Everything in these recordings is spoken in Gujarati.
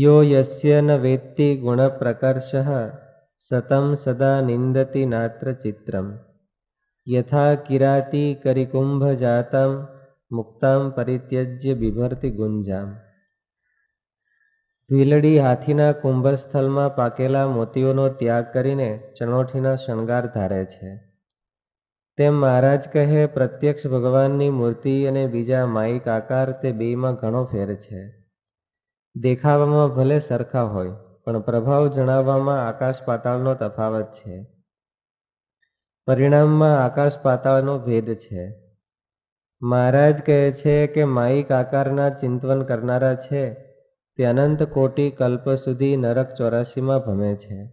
યો યસ્ય ન વેત્તિ ગુણપ્રકર્ષઃ સતમ સદા નિંદતિ નાત્ર ચિત્રમ યથા કિરાતિ કરિકુંભ જાતમ મુક્તામ પરિત્યજ્ય બિભરતી ગુંજામ ભીલડી હાથીના કુંભસ્થળમાં પાકેલા મોતીઓનો ત્યાગ કરીને ચણોઠીના શણગાર ધારે છે તેમ મહારાજ કહે, પ્રત્યક્ષ ભગવાનની મૂર્તિ અને બીજા માયિક આકાર તે બેમાં ઘણો ફેર છે. દેખાવામાં ભલે સરખા હોય, પણ પ્રભાવ જણાવવામાં આકાશ પાતાળનો તફાવત છે. પરિણામમાં આકાશ પાતાળનો ભેદ છે. મહારાજ કહે છે કે માયિક આકારના ચિંતવન કરનારા છે, તે અનંત કોટી કલ્પ સુધી નરક ચોરાશીમાં ભમે છે.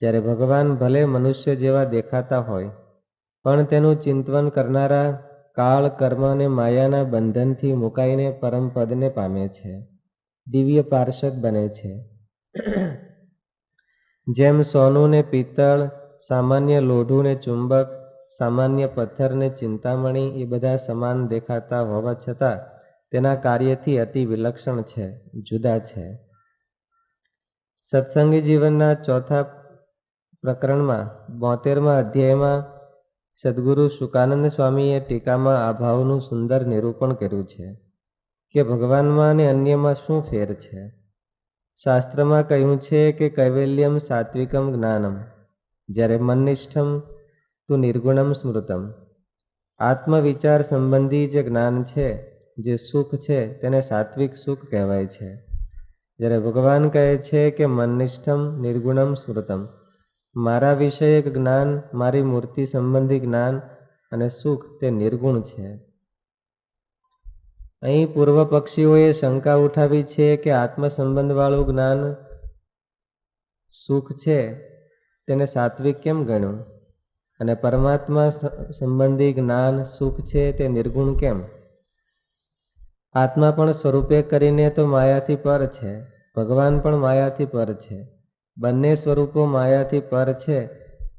જ્યારે ભગવાન ભલે મનુષ્ય જેવા દેખાતા હોય, પણ તેનું ચિંતવન કરનારા કાળ કર્મ અને માયાના બંધનથી મુકાઈને પરમપદને પામે છે. દિવ્ય પાર્ષદ બને છે. જેમ સોનું ને પિત્તળ, સામાન્ય લોઢું ને ચુંબક, સામાન્ય પથ્થર ને ચિંતામણી એ બધા સમાન દેખાતા હોવા છતાં તેના કાર્યથી અતિ વિલક્ષણ છે, જુદા છે. સત્સંગી જીવનના ચોથા પ્રકરણમાં, બોતેરમાં અધ્યાયમાં સદગુરુ સુકાનંદ સ્વામીએ ટીકામાં આ ભાવનું સુંદર નિરૂપણ કર્યું છે. કે ભગવાનમાં અને અન્યમાં શું ફેર છે? શાસ્ત્રમાં કહ્યું છે કે કૈવલ્યમ સાત્વિકમ જ્ઞાનમ. જ્યારે મનનિષ્ઠમ તું નિર્ગુણમ સ્મૃતમ. આત્મવિચાર સંબંધી જે જ્ઞાન છે, જે સુખ છે, તેને સાત્વિક સુખ કહેવાય છે. જ્યારે ભગવાન કહે છે કે મનનિષ્ઠમ નિર્ગુણમ સ્મૃતમ. મારા વિષયક જ્ઞાન, મારી મૂર્તિ સંબંધી જ્ઞાન અને સુખ તે નિર્ગુણ છે. અહીં પૂર્વ પક્ષીઓએ શંકા ઉઠાવી છે કે આત્મસંબંધવાળું જ્ઞાન સુખ છે. તેને સાત્વિક કેમ ગણ્યું? અને પરમાત્મા સંબંધી જ્ઞાન સુખ છે તે નિર્ગુણ કેમ? આત્મા પણ સ્વરૂપે કરીને તો માયાથી પર છે. ભગવાન પણ માયાથી પર છે. બંને સ્વરૂપો માયાથી પર છે.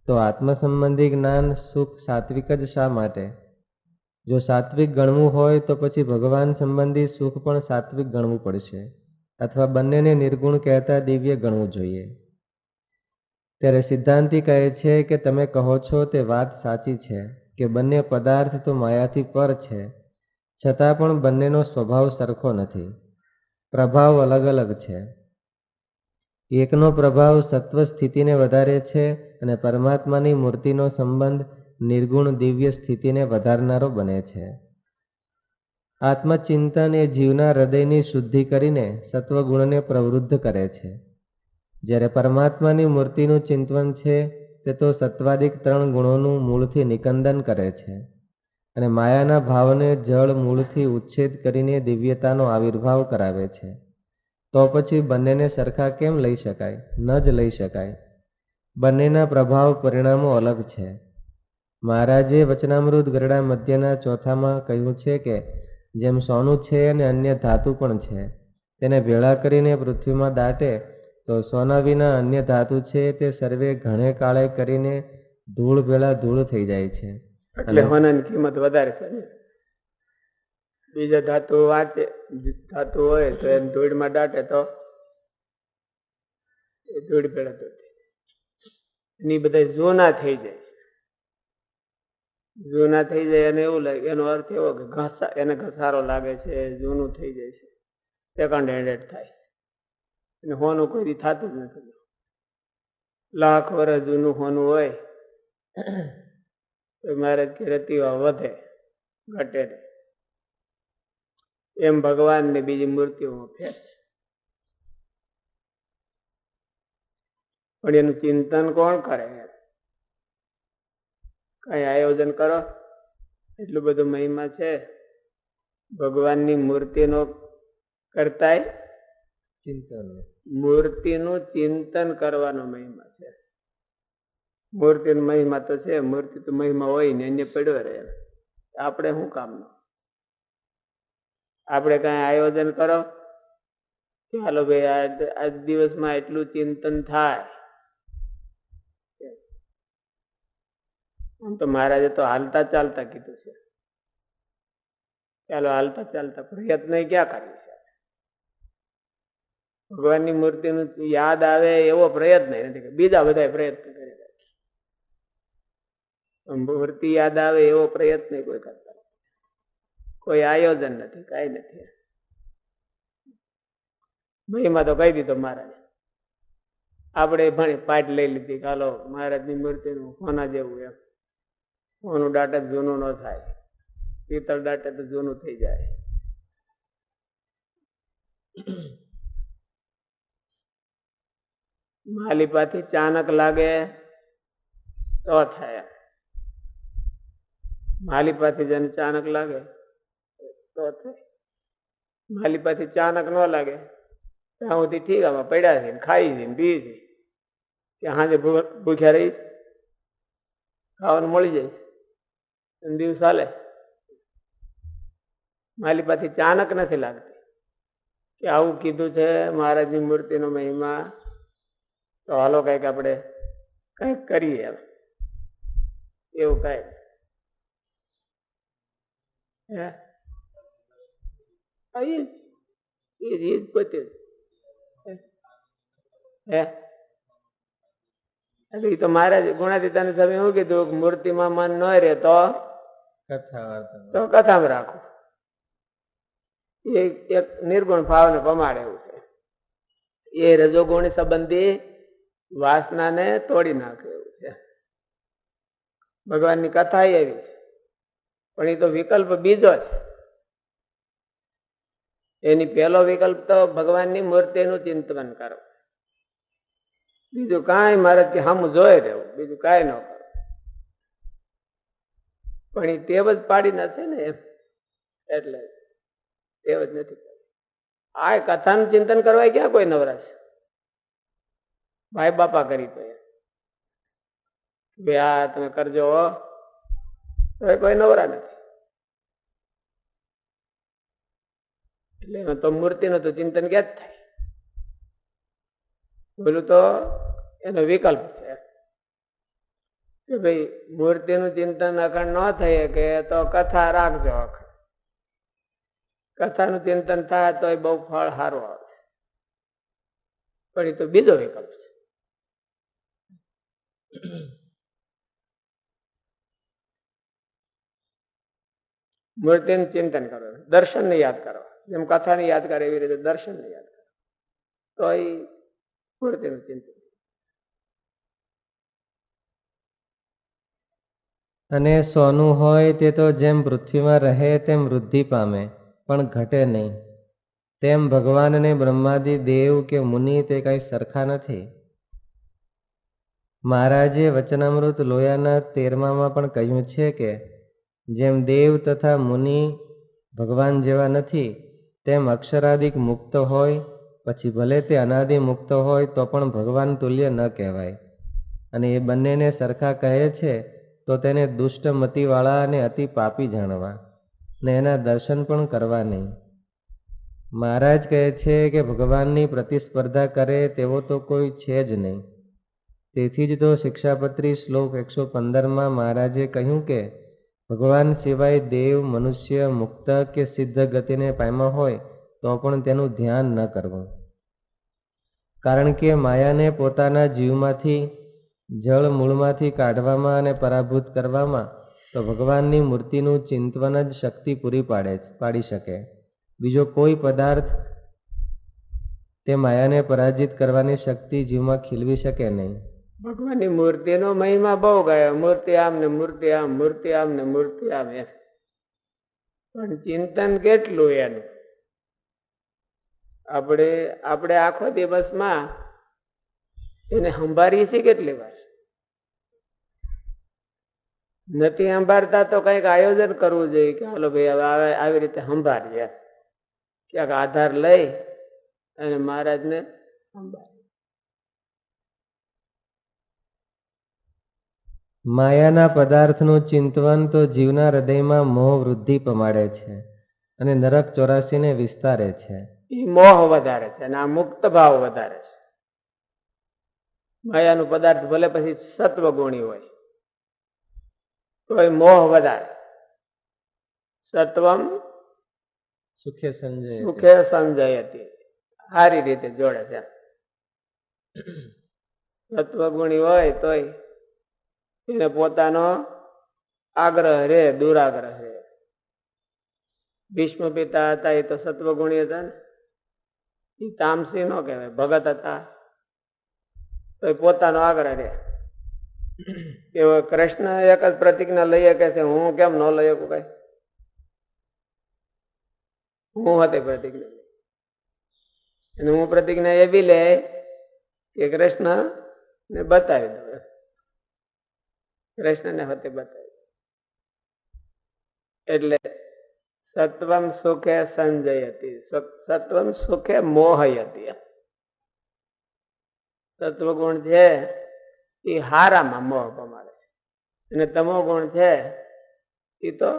તો આત્મ સંબંધી જ્ઞાન સુખ સાત્વિક જ શા માટે? જો સાત્વિક ગણવું હોય તો પછી ભગવાન સંબંધી સુખ પણ સાત્વિક ગણવું પડશે અથવા બંનેને નિર્ગુણ કહેતા દિવ્ય ગણવું જોઈએ. ત્યારે સિદ્ધાંતિ કહે છે કે તમે કહો છો તે વાત સાચી છે કે બંને પદાર્થ તો માયાથી પર છે, છતાં પણ બંનેનો સ્વભાવ સરખો નથી. પ્રભાવ અલગ અલગ છે. એકનો પ્રભાવ સત્વ સ્થિતિને વધારે છે અને પરમાત્માની મૂર્તિનો સંબંધ નિર્ગુણ દિવ્ય સ્થિતિને વધારનારો બને છે. આત્મચિંતન એ જીવના હૃદયની શુદ્ધિ કરીને સત્વગુણને પ્રવૃદ્ધ કરે છે. જ્યારે પરમાત્માની મૂર્તિનું ચિંતન છે, તે તો સત્વાદિક ત્રણ ગુણોનું મૂળથી નિકંદન કરે છે. અને માયાના ભાવને જળ મૂળથી ઉચ્છેદ કરીને દિવ્યતાનો આવિર્ભાવ કરાવે છે. તો પછી બંનેને સરખા કેમ લઈ શકાય? ન જ લઈ શકાય. બંનેના પ્રભાવ પરિણામો અલગ છે. મહારાજે વચનામૃત ગરડા મધ્યના ચોથામાં કહ્યું છે કે જેમ સોનું છે અને અન્ય ધાતુ પણ છે તેને ભેળા કરીને પૃથ્વીમાં દાટે તો સોના વિના અન્ય ધાતુ છે તે સર્વે ઘણે કાળે કરીને ધૂળ ભેળા ધૂળ થઈ જાય છે. એટલે કિંમત વધારે છે બીજા ધાતુ વાંચે ધાતુ હોય તો એમ ધૂળમાં દાટે તો ધૂળ ભેળા ધૂળ એની બધા જોના થઈ જાય. જૂના થઈ જાય અને એવું લાગે, એનો અર્થ એવો કે ઘસા, એને ઘસારો લાગે છે, જૂનું થઈ જાય છે. સેકન્ડ હેન્ડેડ થાય અને હોનું કોઈ દી થતું જ નથી. લાખ વર્ષ જૂનું હોનું હોય, તો મારે રતીવા વધે, ઘટે એમ ભગવાનને બીજી મૂર્તિઓમાં ફેર છે. પણ એનું ચિંતન કોણ કરે? કઈ આયોજન કરો? એટલું બધું મહિમા છે. ભગવાનની મૂર્તિનો કરતાય ચિંતન. મૂર્તિનું ચિંતન કરવાનો મહિમા છે. મૂર્તિનો મહિમા તો છે મૂર્તિ તો મહિમા હોય ને એને પડ્યો રહે. આપણે શું કામનું? આપણે કઈ આયોજન કરો? ચાલો ભાઈ આજ દિવસમાં એટલું ચિંતન થાય. આમ તો મહારાજે તો હાલતા ચાલતા કીધું છે. ચાલો હાલતા ચાલતા પ્રયત્ન ક્યાં કરીએ છે ભગવાનની મૂર્તિનું યાદ આવે એવો પ્રયત્ન નથી બીજા બધા પ્રયત્ન કરી. રાખે મૂર્તિ યાદ આવે એવો પ્રયત્ન કોઈ કરતા કોઈ આયોજન નથી, કઈ નથી. મહિમા તો કહી દીધો મહારાજ. આપણે ભણી પાઠ લઈ લીધી ચાલો મહારાજની મૂર્તિનું કોના જેવું એમ. સોનું દાંટે જૂનું ન થાય. પિત્તળ દાંટે તો જૂનું થઈ જાય. માલિપાથી ચાનક લાગે તો થાય. માલિપાથી જેને ચાનક લાગે તો થાય. માલિપાથી ચાનક ન લાગે ત્યાં સુધી ઠીક આમાં પડ્યા છે ખાઈ છે પી છે. સાંજે ભૂ- ભૂખ્યા રહી છે. ખાવાનું મળી જાય છે. દિવસ ચાલે પાછી ચાનક નથી લાગતી કે આવું કીધું છે મહારાજની મૂર્તિનો મહિમા. તો હાલો કંઈક આપણે કંઈક કરીએ હવે એવું એ તો મહારાજ ગુણાતીતાને સ્વામી શું કીધું? મૂર્તિમાં મન ન રહે તો તો કથામાં રાખો. એ એક નિર્ગુણ ભાવને પમાડે એવું છે. એ રજોગુણી સંબંધી વાસનાને તોડી નાખે એવું છે. ભગવાનની કથા એવી છે. પણ એ તો વિકલ્પ બીજો છે. એની પહેલો વિકલ્પ તો ભગવાનની મૂર્તિનું ચિંતન કરો. બીજું કાંઈ મારે કે હમ જોઈ રહેવું. બીજું કાંઈ ન કરો. પણ એ ટેવ જ પાડી નથી ને એટલે ટેવ જ નથી. આ કથાનું ચિંતન કરવા ક્યાં કોઈ નવરાશ? ભાઈ બાપા કરી તો ભાઈ આ તમે કરજો. તો કોઈ નવરા નથી. એટલે તો મૂર્તિનું તો ચિંતન ક્યાં જ થાય. પેલું તો એનો વિકલ્પ છે. કે ભાઈ મૂર્તિનું ચિંતન અખંડ ન થઈ કે તો કથા રાખજો અખંડ. કથાનું ચિંતન થાય તો એ બહુ ફળ સારું આવે. પણ એ તો બીજો વિકલ્પ છે. મૂર્તિનું ચિંતન કરો, દર્શનને યાદ કરો. જેમ કથાને યાદ કરે એવી રીતે દર્શનને યાદ કરો. તો એ મૂર્તિનું ચિંતન. અને સોનું હોય તે તો જેમ પૃથ્વીમાં રહે તેમ વૃદ્ધિ પામે, પણ ઘટે નહીં. તેમ ભગવાનને બ્રહ્માદિ દેવ કે મુનિ તે કંઈ સરખા નથી. મહારાજે વચનામૃત લોયાના તેરમામાં પણ કહ્યું છે કે, જેમ દેવ તથા મુનિ ભગવાન જેવા નથી, તેમ અક્ષરાદિક મુક્ત હોય, પછી ભલે તે અનાદિ મુક્ત હોય તો પણ ભગવાન તુલ્ય ન કહેવાય. અને એ બંનેને સરખા કહે છે તો તેને દુષ્ટ મતિવાળા અને અતિ પાપી જાણવા ને એના દર્શન પણ કરવા નહીં. મહારાજ કહે છે કે ભગવાનની પ્રતિસ્પર્ધા કરે તેવો તો કોઈ છે જ નહીં. તેથી જ તો શિક્ષાપત્રી શ્લોક એકસો પંદરમાં મહારાજે કહ્યું કે, ભગવાન સિવાય દેવ, મનુષ્ય, મુક્ત કે સિદ્ધ ગતિને પામ્યા હોય તો પણ તેનું ધ્યાન ન કરવું. કારણ કે માયાને પોતાના જીવમાંથી જળ મૂળમાંથી કાઢવામાં અને પરાભૂત કરવામાં, તો ભગવાનની મૂર્તિનું ચિંતવન જ શક્તિ પૂરી પાડે પાડી શકે. બીજો કોઈ પદાર્થ તે માયાને પરાજિત કરવાની શક્તિ જીવમાં ખીલવી શકે નહીં. ભગવાનની મૂર્તિનો મહિમા બહુ ગયો. મૂર્તિ આમ ને મૂર્તિ આમ મૂર્તિ આમ ને મૂર્તિ આમ એમ. પણ ચિંતન કેટલું એનું? આપણે આપણે આખો દિવસમાં એને સંભાળીએ છીએ કેટલી વાર? નથી સંભાળતા તો કંઈક આયોજન કરવું જોઈએ કે હાલો ભાઈ હવે આવી રીતે સંભાળીએ. ક્યાંક આધાર લઈ અને મહારાજને માયાના પદાર્થનું ચિંતવન તો જીવના હૃદયમાં મોહ વૃદ્ધિ પમાડે છે અને નરક ચોરાસીને વિસ્તારે છે. એ મોહ વધારે છે અને આ મુક્ત ભાવ વધારે છે. માયાનું પદાર્થ ભલે પછી સત્વગુણી હોય તોય મોહ વધારે. સત્વમ સુખે સંજય સુખે સંજયતી. સારી રીતે જોડે છે. સત્વગુણી હોય તોય એને પોતાનો આગ્રહ રે દુરાગ્રહ રે. ભીષ્મ પિતા હતા એ તો સત્વગુણી હતા ને. એ તામસી નો કહેવાય ભગત હતા. પોતાનો આગ્રહ રે કે હવે કૃષ્ણ એક જ પ્રતિજ્ઞા લઈ શકે છે હું કેમ ન લઈ શકું કઈ હું હતી પ્રતિજ્ઞા અને હું પ્રતિજ્ઞા એવી લે કે કૃષ્ણ ને બતાવી દઉં એમ. કૃષ્ણને હોતે બતાવી દઉં. એટલે સત્વમ સુખે સંજય હતી સત્વમ સુખે મોહય હતી સત્વગુણ છે એ હારામાં મોહ પમાડે છે. અને તમો ગુણ છે એ તો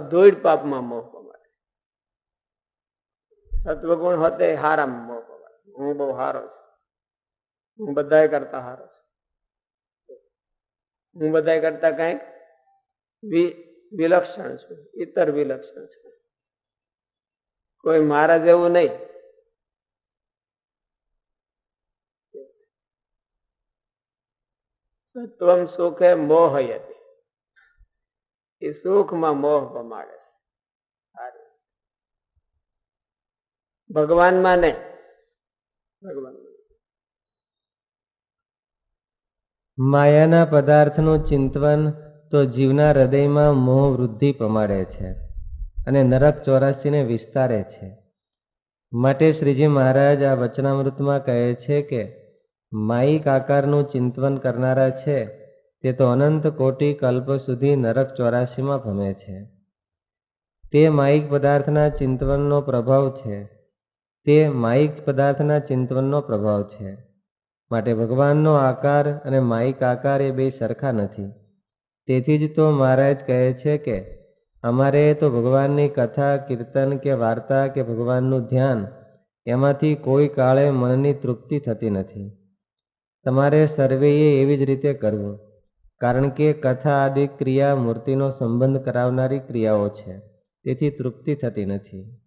ધોઈડ પાપમાં મોહ પમાડે સત્વગુણ હોતે હારામાં મોહ પમાડે હું બહુ હારો છું. હું બધા કરતા હારો છું. હું બધાય કરતા કંઈક વિલક્ષણ છું, ઇતર વિલક્ષણ છું. કોઈ મારા જેવું નહીં. સત્વમ સુખે મોહયતી. એ સુખમાં મોહ પમાડે ભગવાનમાં નહીં. ભગવાન માયાના પદાર્થનું ચિંતવન તો જીવના હૃદયમાં મોહ વૃદ્ધિ પમાડે છે અને નરક ચોરાસીને વિસ્તારે છે. માટે શ્રીજી મહારાજ આ વચનામૃતમાં કહે છે કે માયિક આકારનું ચિંતવન કરનારા છે, તે તો અનંત કોટી કલ્પ સુધી નરક ચોરાસીમાં ભમે છે. તે માયિક પદાર્થના ચિંતવનનો પ્રભાવ છે. તે માયિક પદાર્થના ચિંતવનનો પ્રભાવ છે. માટે ભગવાનનો આકાર અને માયિક આકાર એ બે સરખા નથી. તેથી જ તો મહારાજ કહે છે કે, અમારે તો ભગવાનની કથા, કીર્તન કે વાર્તા કે ભગવાનનું ધ્યાન, એમાંથી કોઈ કાળે મનની તૃપ્તિ થતી નથી. તમારે સર્વેએ એવી જ રીતે કરવું. કારણ કે કથા આદિ ક્રિયા મૂર્તિનો સંબંધ કરાવનારી ક્રિયાઓ છે. તેથી તૃપ્તિ થતી નથી.